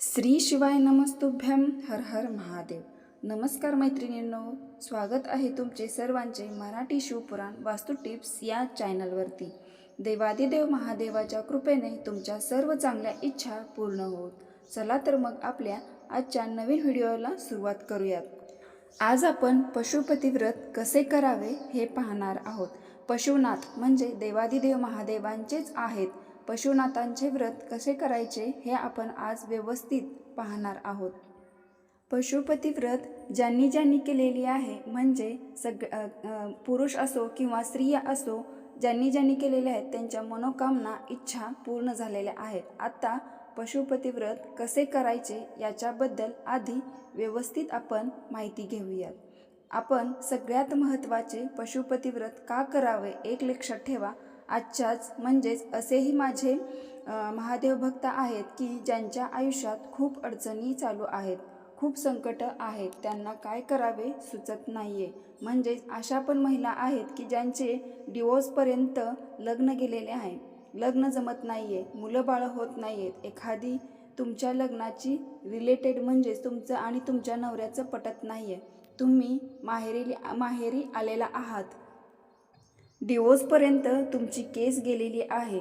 श्री शिवाय नमस्तुभ्यम हर हर महादेव. नमस्कार मैत्रिणींनो स्वागत आहे तुमचे सर्वांचे मराठी शिवपुराण वास्तू टिप्स या चॅनलवरती. देवादिदेव महादेवाच्या कृपेने तुमच्या सर्व चांगल्या इच्छा पूर्ण होत. चला तर मग आपल्या आजच्या नवीन व्हिडिओला सुरुवात करूयात. आज आपण पशुपती व्रत कसे करावे हे पाहणार आहोत. पशुनाथ म्हणजे देवादिदेव महादेवांचेच आहेत. पशुनाथांचे व्रत कसे करायचे हे आपण आज व्यवस्थित पाहणार आहोत. पशुपती व्रत ज्यांनी ज्यांनी केलेली आहे म्हणजे सग पुरुष असो किंवा स्त्रिया असो ज्यांनी ज्यांनी केलेले आहेत त्यांच्या मनोकामना इच्छा पूर्ण झालेल्या आहेत. आता पशुपती व्रत कसे करायचे याच्याबद्दल आधी व्यवस्थित आपण माहिती घेऊयात. आपण सगळ्यात महत्त्वाचे पशुपती व्रत का करावे एक लक्षात ठेवा. आजच्याच म्हणजेच असेही माझे महादेव भक्त आहेत की ज्यांच्या आयुष्यात खूप अडचणी चालू आहेत खूप संकट आहेत त्यांना काय करावे सुचत नाही आहे म्हणजेच अशा पण महिला आहेत की ज्यांचे डिवोर्सपर्यंत लग्न गेलेले आहे. लग्न जमत नाही आहे मुलं बाळं होत नाही आहेत एखादी तुमच्या लग्नाची रिलेटेड म्हणजेच तुमचं आणि तुमच्या नवऱ्याचं पटत नाही आहे तुम्ही माहेरी माहेरी आलेला आहात. डिवोर्सपर्यंत तुमची केस गेलेली आहे.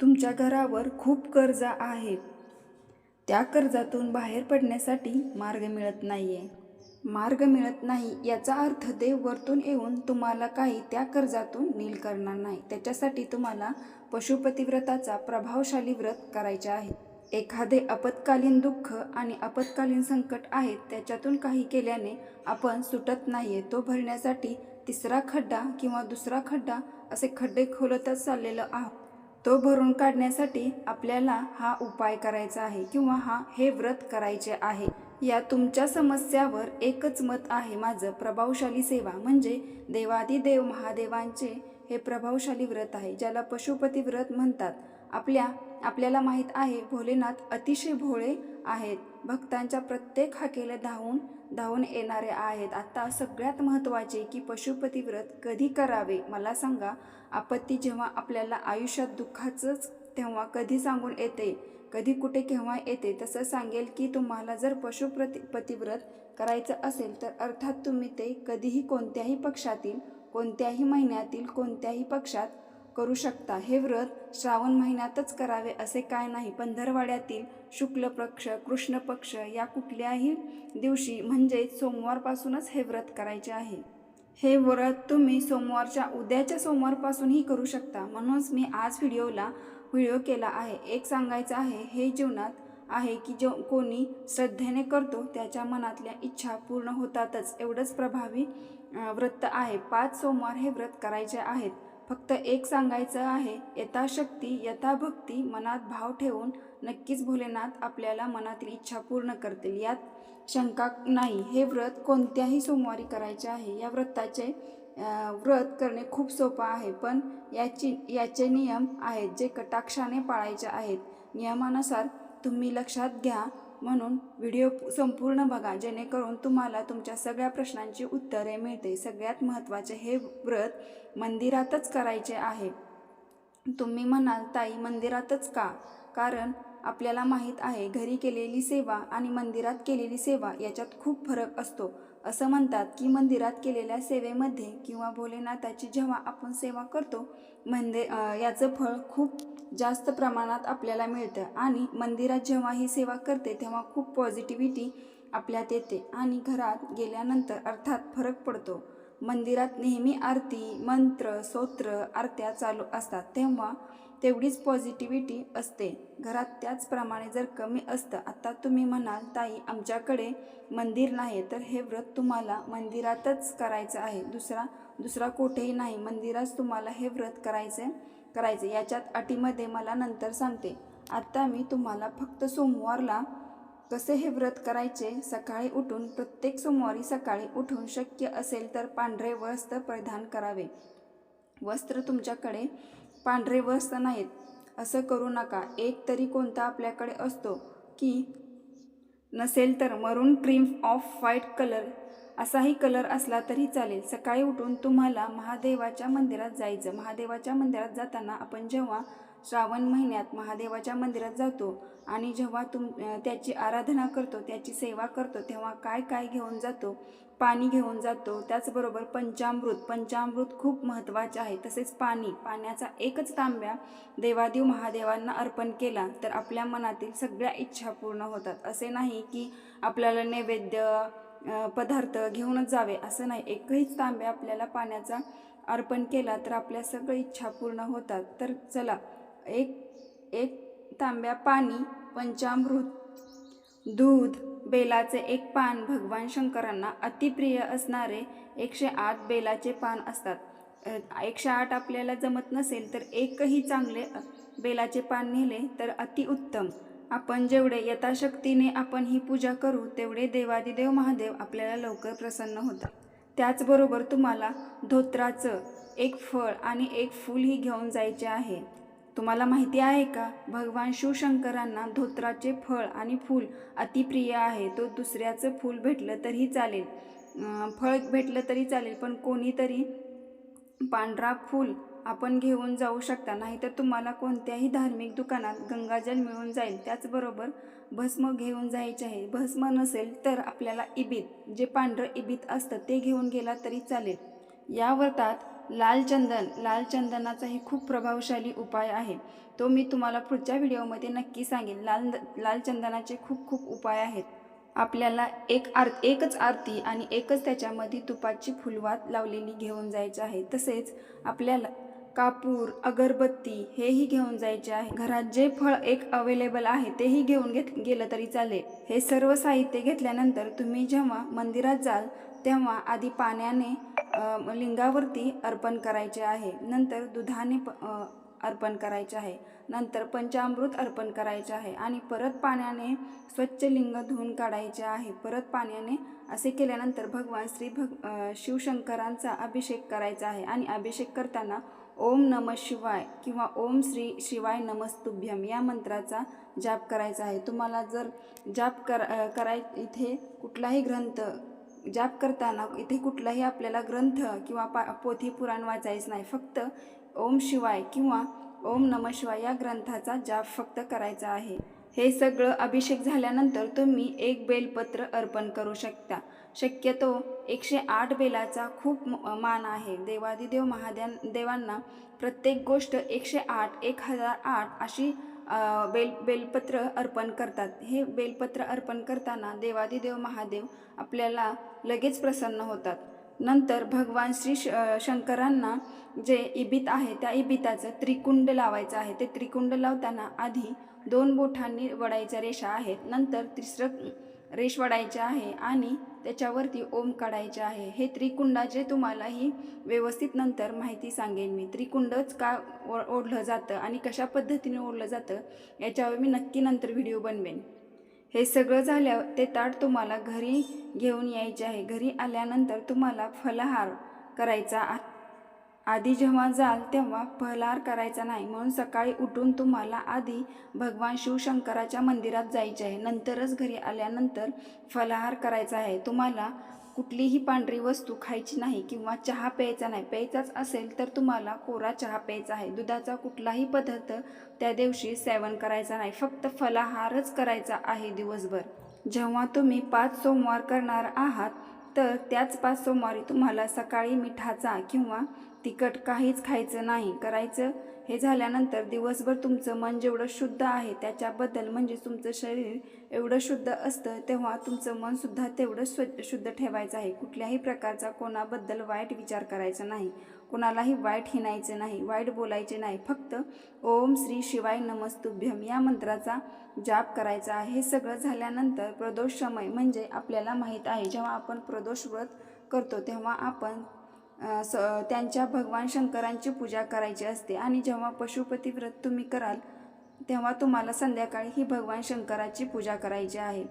तुमच्या घरावर खूप कर्ज आहे. त्या कर्जातून बाहेर पडण्यासाठी मार्ग मिळत नाही आहे मार्ग मिळत नाही याचा अर्थ देव वरतून येऊन तुम्हाला काही त्या कर्जातून नील करणार नाही. त्याच्यासाठी तुम्हाला पशुपती व्रताचा प्रभावशाली व्रत करायचे आहे. एखादे आपत्कालीन दुःख आणि आपत्कालीन संकट आहेत त्याच्यातून काही केल्याने आपण सुटत नाही आहे तो भरण्यासाठी तिसरा खड्डा किंवा दुसरा खड्डा असे खड्डे खोलतच चाललेलं आहोत तो भरून काढण्यासाठी आपल्याला हा उपाय करायचा आहे किंवा हा हे व्रत करायचे आहे. या तुमच्या समस्यावर एकच मत आहे माझं प्रभावशाली सेवा. म्हणजे देवादिदेव महादेवांचे हे प्रभावशाली व्रत आहे ज्याला पशुपती व्रत म्हणतात. आपल्या आपल्याला माहीत आहे भोलेनाथ अतिशय भोळे आहेत. भक्तांच्या प्रत्येक हाकेला धावून धावून येणारे आहेत. आता सगळ्यात महत्त्वाचे की पशुपती व्रत कधी करावे मला सांगा. आपत्ती जेव्हा आपल्याला आयुष्यात दुःखाचंच तेव्हा कधी सांगून येते? कधी कुठे केव्हा येते? तसं सांगेल की तुम्हाला जर पशुप्रती पतिव्रत करायचं असेल तर अर्थात तुम्ही ते कधीही कोणत्याही पक्षातील कोणत्याही महिन्यातील कोणत्याही पक्षात करू शकता. हे व्रत श्रावण महिन्यातच करावे असे काय नाही. पंधरवाड्यातील शुक्ल पक्ष कृष्ण पक्ष या कुठल्याही दिवशी म्हणजे सोमवारपासूनच हे व्रत करायचे आहे. हे व्रत तुम्ही सोमवारच्या उद्याच्या सोमवारपासूनही करू शकता. म्हणूनच मी आज व्हिडिओला व्हिडिओ केला आहे. एक सांगायचं आहे हे जीवनात आहे की जो कोणी श्रद्धेने करतो त्याच्या मनातल्या इच्छा पूर्ण होतातच. एवढंच प्रभावी व्रत आहे. पाच सोमवार हे व्रत करायचे आहेत. फक्त एक सांगायचं आहे यथाशक्ती यथाभक्ती मनात भाव ठेवून नक्कीच भोलेनाथ आपल्याला मनातील इच्छा पूर्ण करतील. यात शंका नाही. हे व्रत कोणत्याही सोमवारी करायचे आहे. या व्रताचे व्रत करणे खूप सोपं आहे पण याची याचे नियम आहेत जे कटाक्षाने पाळायचे आहेत. नियमानुसार तुम्ही लक्षात घ्या म्हणून व्हिडिओ संपूर्ण बघा जेणेकरून तुम्हाला तुमच्या सगळ्या प्रश्नांची उत्तरे मिळते. सगळ्यात महत्त्वाचे हे व्रत मंदिरातच करायचे आहे. तुम्ही म्हणाल ताई मंदिरातच का? कारण आपल्याला माहीत आहे घरी केलेली सेवा आणि मंदिरात केलेली सेवा याच्यात खूप फरक असतो. असं म्हणतात की मंदिरात केलेल्या सेवेमध्ये किंवा भोलेनाथाची जेव्हा आपण सेवा करतो मंदिर याचं फळ खूप जास्त प्रमाणात आपल्याला मिळतं आणि मंदिरात जेव्हा ही सेवा करते तेव्हा खूप पॉझिटिव्हिटी आपल्यात येते आणि घरात गेल्यानंतर अर्थात फरक पडतो. मंदिरात नेहमी आरती मंत्र स्तोत्र आरत्या चालू असतात. तेव्हा तेवढीच पॉझिटिव्हिटी असते. घरात त्याचप्रमाणे जर कमी असतं आता तुम्ही म्हणाल ताई आमच्याकडे मंदिर नाही तर हे व्रत तुम्हाला मंदिरातच करायचं आहे. दुसरा दुसरा कुठेही नाही. मंदिरात तुम्हाला हे व्रत करायचे करायचे. याच्यात अटीमध्ये मला नंतर सांगते. आत्ता मी तुम्हाला फक्त सोमवारला कसे हे व्रत करायचे? सकाळी उठून प्रत्येक सोमवारी सकाळी उठून शक्य असेल तर पांढरे वस्त्र परिधान करावे. वस्त्र तुमच्याकडे पांढरे वस्त्र नाहीत. असं करू नका. एक तरी कोणता आपल्याकडे असतो की नसेल तर maroon cream off white colour असाही कलर असला तरी चालेल. सकाळी उठून तुम्हाला महादेवाच्या मंदिरात जायचं. महादेवाच्या मंदिरात जाताना आपण जेव्हा श्रावण महिन्यात महादेवाच्या मंदिरात जातो आणि जेव्हा तुम त्याची आराधना करतो त्याची सेवा करतो तेव्हा काय काय घेऊन जातो पाणी घेऊन जातो. त्याचबरोबर पंचामृत. पंचामृत खूप महत्त्वाचे आहे. तसेच पाणी. पाण्याचा एकच तांब्या देवादेव महादेवांना अर्पण केला तर आपल्या मनातील सगळ्या इच्छा पूर्ण होतात. असे नाही की आपल्याला नैवेद्य पदार्थ घेऊनच जावे. असं नाही. एकहीच तांब्या आपल्याला पाण्याचा अर्पण केला तर आपल्या सगळ्या इच्छा पूर्ण होतात. तर चला एक एक तांब्या पाणी पंचामृत दूध बेलाचे एक पान भगवान शंकरांना अतिप्रिय असणारे एकशे आठ बेलाचे पान असतात. एकशे आठ आपल्याला जमत नसेल तर एकही चांगले बेलाचे पान नेले तर अतिउत्तम आपण जेवढे यथाशक्तीने आपण ही पूजा करू तेवढे देवादिदेव महादेव आपल्याला लवकर प्रसन्न होतात. त्याचबरोबर तुम्हाला धोत्राचं एक फळ आणि एक फूलही घेऊन जायचे आहे. तुम्हाला माहिती आहे का? भगवान शिवशंकरांना धोत्राचे फळ आणि फूल अतिप्रिय आहे. तो दुसऱ्याचं फूल भेटलं तरी चालेल. फळ भेटलं तरी चालेल पण कोणीतरी पांढरा फूल आपण घेऊन जाऊ शकता. नाहीतर तुम्हाला कोणत्याही धार्मिक दुकानात गंगाजल मिळून जाईल. त्याचबरोबर भस्म घेऊन जायचे आहे. भस्म नसेल तर आपल्याला इबीत जे पांढरं इबीत असतं ते घेऊन गेला तरी चालेल. या व्रतात लालचंदन लालचंदनाचाही खूप प्रभावशाली उपाय आहे. तो मी तुम्हाला पुढच्या व्हिडिओमध्ये नक्की सांगेन. लाल लालचंदनाचे खूप खूप उपाय आहेत. आपल्याला एक आर एकच आरती आणि एकच त्याच्यामध्ये तुपाची फुलवात लावलेली घेऊन जायची आहे. तसेच आपल्याला कापूर अगरबत्ती हेही घेऊन जायचे आहे. घरात जे फळ एक अवेलेबल आहे तेही घेऊन घेत गेलं तरी चालेल. हे सर्व साहित्य घेतल्यानंतर तुम्ही जेव्हा मंदिरात जाल तेव्हा आधी पाण्याने लिंगावरती अर्पण करायचे आहे. नंतर दुधाने प अर्पण करायचे आहे. नंतर पंचामृत अर्पण करायचे आहे आणि परत पाण्याने स्वच्छ लिंग धुवून काढायचे आहे. परत पाण्याने असे केल्यानंतर भगवान श्री भग शिवशंकरांचा अभिषेक करायचा आहे आणि अभिषेक करताना ओम नम शिवाय किंवा ओम श्री शिवाय नमस्तुभ्यम या मंत्राचा जाप करायचा आहे. तुम्हाला जर जाप कर कराय इथे कुठलाही ग्रंथ जाप करताना इथे कुठलाही आपल्याला ग्रंथ किंवा पा पोथी पुराण वाचायचं नाही. फक्त ओम शिवाय किंवा ओम नम शिवाय या ग्रंथाचा जाप फक्त करायचा आहे. हे सगळं अभिषेक झाल्यानंतर तुम्ही एक बेलपत्र अर्पण करू शकता. शक्यतो एकशे आठ बेलाचा खूप म- मान आहे. देवादिदेव महाद्या देवांना प्रत्येक गोष्ट एकशे आठ एक हजार आठ अशी बेल बेलपत्र अर्पण करतात. हे बेलपत्र अर्पण करताना देवादिदेव महादेव आपल्याला लगेच प्रसन्न होतात. नंतर भगवान श्री श शंकरांना जे इबित आहे त्या इबिताचं त्रिकुंड लावायचं आहे. ते त्रिकुंड लावताना आधी दोन बोठांनी वडायच्या रेषा आहेत. नंतर तिसरं रेष वडायचे आहे आणि त्याच्यावरती ओम काढायचे आहे. हे त्रिकुंडाचे तुम्हालाही व्यवस्थित नंतर माहिती सांगेन मी. त्रिकुंडच का ओ ओढलं जातं आणि कशा पद्धतीने ओढलं जातं याच्यावर मी नक्की नंतर व्हिडिओ बनवेन. हे सगळं झाल्यावर ते ताट तुम्हाला घरी घेऊन यायचे आहे. घरी आल्यानंतर तुम्हाला फलाहार करायचा आ- आधी जेव्हा जाल तेव्हा फलाहार करायचा नाही. म्हणून सकाळी उठून तुम्हाला आधी भगवान शिवशंकराच्या मंदिरात जायचे आहे. नंतरच घरी आल्यानंतर फलाहार करायचा आहे. तुम्हाला कुठलीही पांढरी वस्तू खायची नाही किंवा चहा प्यायचा नाही. प्यायचाच असेल तर तुम्हाला कोरा चहा प्यायचा आहे. दुधाचा कुठलाही पदार्थ त्या दिवशी सेवन करायचा नाही. फक्त फलाहारच करायचा आहे दिवसभर. जेव्हा तुम्ही पाच सोमवार करणार आहात तर त्याच पाच सोमवारी तुम्हाला सकाळी मिठाचा किंवा तिखट काहीच खायचं नाही. करायचं हे झाल्यानंतर दिवसभर तुमचं मन जेवढं शुद्ध आहे त्याच्याबद्दल म्हणजे तुमचं शरीर एवढं शुद्ध असतं तेव्हा तुमचं मनसुद्धा तेवढं स्व शुद्ध ठेवायचं आहे. कुठल्याही प्रकारचा कोणाबद्दल वाईट विचार करायचा नाही. कोणालाही वाईट हिणायचे नाही वाईट बोलायचे नाही. फक्त ओम श्री शिवाय नमस्तुभ्यम या मंत्राचा जाप करायचा आहे. हे सगळं झाल्यानंतर प्रदोष समय म्हणजे आपल्याला माहीत आहे. जेव्हा आपण प्रदोष व्रत करतो तेव्हा आपण स त्यांच्या भगवान शंकरांची पूजा करायची असते. आणि जेव्हा पशुपती व्रत तुम्ही कराल तेव्हा तुम्हाला संध्याकाळी ही भगवान शंकराची पूजा करायची आहे.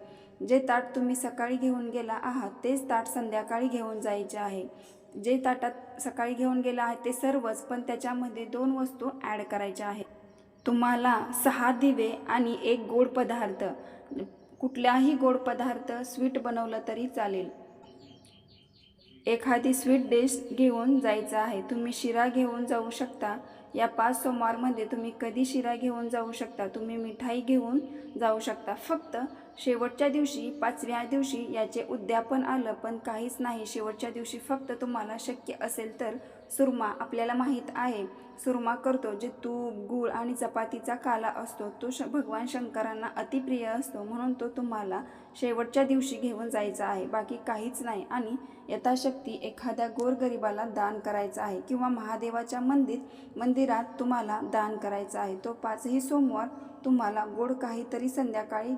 जे ताट तुम्ही सकाळी घेऊन गेला आहात तेच ताट संध्याकाळी घेऊन जायचे आहे. जे ताटात सकाळी घेऊन गेला आहे ते सर्वच पण त्याच्यामध्ये दोन वस्तू ॲड करायच्या आहेत. तुम्हाला सहा दिवे आणि एक गोड पदार्थ कुठल्याही गोड पदार्थ स्वीट बनवलं तरी चालेल. एखादी स्वीट डिश घेऊन जायचं आहे तुम्ही शिरा घेऊन जाऊ शकता. या पाच सोमवारमध्ये तुम्ही कधी शिरा घेऊन जाऊ शकता तुम्ही मिठाई घेऊन जाऊ शकता. फक्त शेवटच्या दिवशी पाचव्या दिवशी याचे उद्यापन आलं पण काहीच नाही. शेवटच्या दिवशी फक्त तुम्हाला शक्य असेल तर सुरमा आपल्याला माहीत आहे. सुरमा करतो जे तूप गूळ आणि चपातीचा काला असतो. तो श भगवान शंकरांना अतिप्रिय असतो. म्हणून तो तुम्हाला शेवटच्या दिवशी घेऊन जायचा आहे. बाकी काहीच नाही. आणि यथाशक्ती एखाद्या गोरगरिबाला दान करायचं आहे किंवा महादेवाच्या मंदिर मंदिरात तुम्हाला दान करायचा आहे. तो पाचही सोमवार तुम्हाला गोड काहीतरी संध्याकाळी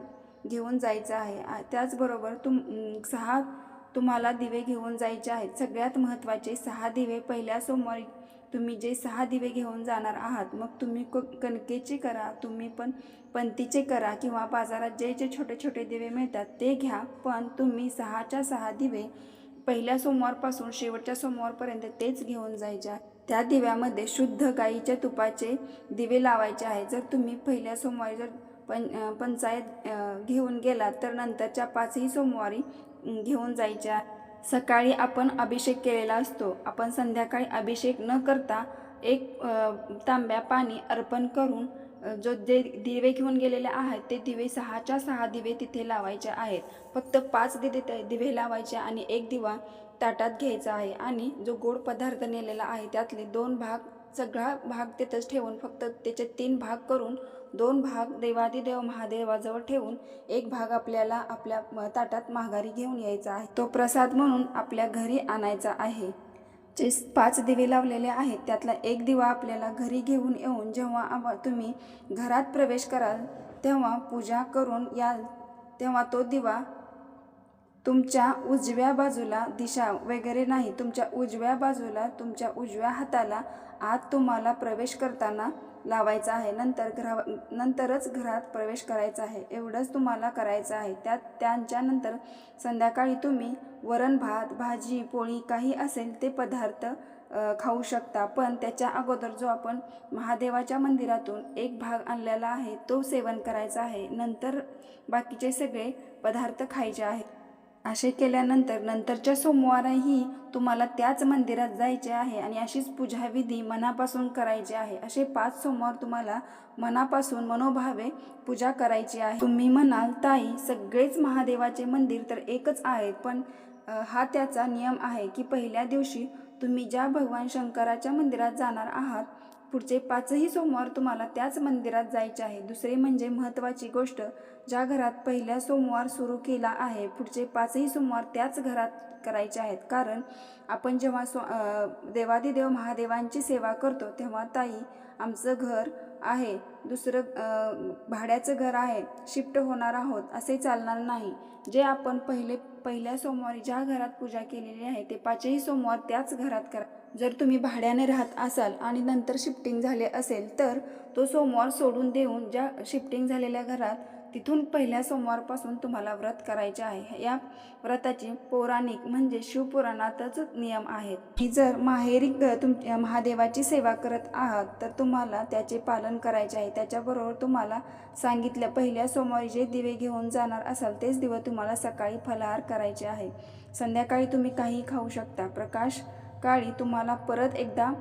घेऊन जायचं आहे. त्याचबरोबर तुम सहा तुम्हाला दिवे घेऊन जायचे आहेत. सगळ्यात महत्त्वाचे सहा दिवे. पहिल्या सोमवारी तुम्ही जे सहा दिवे घेऊन जाणार आहात मग तुम्ही क कणकेचे करा तुम्ही पण पंतीचे करा किंवा बाजारात जे जे छोटे छोटे दिवे मिळतात ते घ्या. पण तुम्ही सहाच्या सहा दिवे पहिल्या सोमवारपासून शेवटच्या सोमवारपर्यंत तेच घेऊन जायचे त्या दिव्यामध्ये शुद्ध गाईच्या तुपाचे दिवे लावायचे आहे जर तुम्ही पहिल्या सोमवारी जर पं पंचायत घेऊन गेलात तर नंतरच्या पाचही सोमवारी घेऊन जायच्या. सकाळी आपण अभिषेक केलेला असतो. आपण संध्याकाळी अभिषेक न करता एक तांब्या पाणी अर्पण करून जो जे दिवे घेऊन गेलेले आहेत ते दिवे सहाच्या सहा दिवे तिथे लावायचे आहेत. फक्त पाच दिवे ते दिवे लावायचे आणि एक दिवा ताटात घ्यायचा आहे आणि जो गोड पदार्थ नेलेला आहे त्यातले दोन भाग सगळा भाग तिथंच ठेवून फक्त त्याचे तीन भाग करून दोन भाग देवादिदेव महादेवाजवळ ठेवून एक भाग आपल्याला आपल्या ताटात माघारी घेऊन यायचा आहे. तो प्रसाद म्हणून आपल्या घरी आणायचा आहे. जे पाच दिवे लावलेले आहेत त्यातला एक दिवा आपल्याला घरी घेऊन येऊन जेव्हा तुम्ही घरात प्रवेश कराल तेव्हा पूजा करून याल तेव्हा तो दिवा तुमच्या उजव्या बाजूला दिशा वगैरे नाही तुमच्या उजव्या बाजूला तुमच्या उजव्या हाताला आत तुम्हाला प्रवेश करताना लावायचा आहे. नंतर घरा नंतरच घरात प्रवेश करायचा आहे. एवढंच तुम्हाला करायचं आहे. त्यात त्यांच्यानंतर संध्याकाळी तुम्ही वरण भात भाजी पोळी काही असेल ते पदार्थ खाऊ शकता. पण त्याच्या अगोदर जो आपण महादेवाच्या मंदिरातून एक भाग आणलेला आहे तो सेवन करायचा आहे. नंतर बाकीचे सगळे पदार्थ खायचे आहेत. असे केल्यानंतर नंतरच्या सोमवारही तुम्हाला त्याच मंदिरात जायचे आहे आणि अशीच पूजाविधी मनापासून करायची आहे. असे पाच सोमवार तुम्हाला मनापासून मनोभावे पूजा करायची आहे. तुम्ही म्हणाल ताई सगळेच महादेवाचे मंदिर तर एकच आहेत पण हा त्याचा नियम आहे की पहिल्या दिवशी तुम्ही ज्या भगवान शंकराच्या मंदिरात जाणार आहात पुढचे पाचही सोमवार तुम्हाला त्याच मंदिरात जायचे आहे. दुसरे म्हणजे महत्त्वाची गोष्ट ज्या घरात पहिल्या सोमवार सुरू केला आहे पुढचे पाचही सोमवार त्याच घरात करायचे आहेत. कारण आपण जेव्हा सो देवादिदेव महादेवांची सेवा करतो तेव्हा ताई आमचं घर आहे दुसरं भाड्याचं घर आहे शिफ्ट होणार आहोत असे चालणार नाही. जे आपण पहिले पहिल्या सोमवारी ज्या घरात पूजा केलेली आहे ते पाचही सोमवार त्याच घरात करा जर तुम्ही भाड्याने राहत असाल आणि नंतर शिफ्टिंग झाले असेल तर तो सोमवार सोडून देऊन ज्या शिफ्टिंग झालेल्या घरात तिथून पहिल्या सोमवारपासून तुम्हाला व्रत करायचे आहे. या व्रताची पौराणिक म्हणजे शिवपुराणातच नियम आहेत. जर माहेरी ग- तुम महादेवाची सेवा करत आहात तर तुम्हाला त्याचे पालन करायचे आहे. त्याच्याबरोबर तुम्हाला सांगितल्या पहिल्या सोमवारी जे दिवे घेऊन जाणार असाल तेच दिवे तुम्हाला सकाळी फलाहार करायचे आहे. संध्याकाळी तुम्ही काही खाऊ शकता. प्रकाश काळी तुम्हाला परत एकदा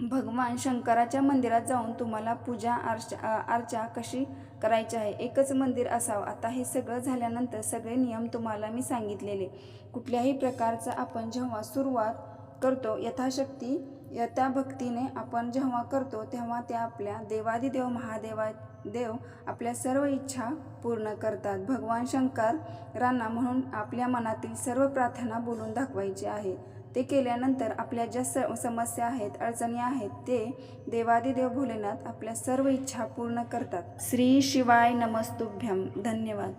भगवान शंकराच्या मंदिरात जाऊन तुम्हाला पूजा अर्चा अर्चा कशी करायची आहे? एकच मंदिर असावं. आता हे सगळं झाल्यानंतर सगळे नियम तुम्हाला मी सांगितलेले. कुठल्याही प्रकारचं आपण जेव्हा सुरुवात करतो यथाशक्ती यथा भक्तीने आपण जेव्हा करतो तेव्हा त्या आपल्या देवादिदेव महादेवा देव आपल्या सर्व इच्छा पूर्ण करतात. भगवान शंकरांना म्हणून आपल्या मनातील सर्व प्रार्थना बोलून दाखवायची आहे. ते केल्यानंतर आपल्या ज्या स समस्या आहेत अडचणी आहेत ते देवादिदेव भोलेनाथ आपल्या सर्व इच्छा पूर्ण करतात. श्री शिवाय नमस्तुभ्यम धन्यवाद.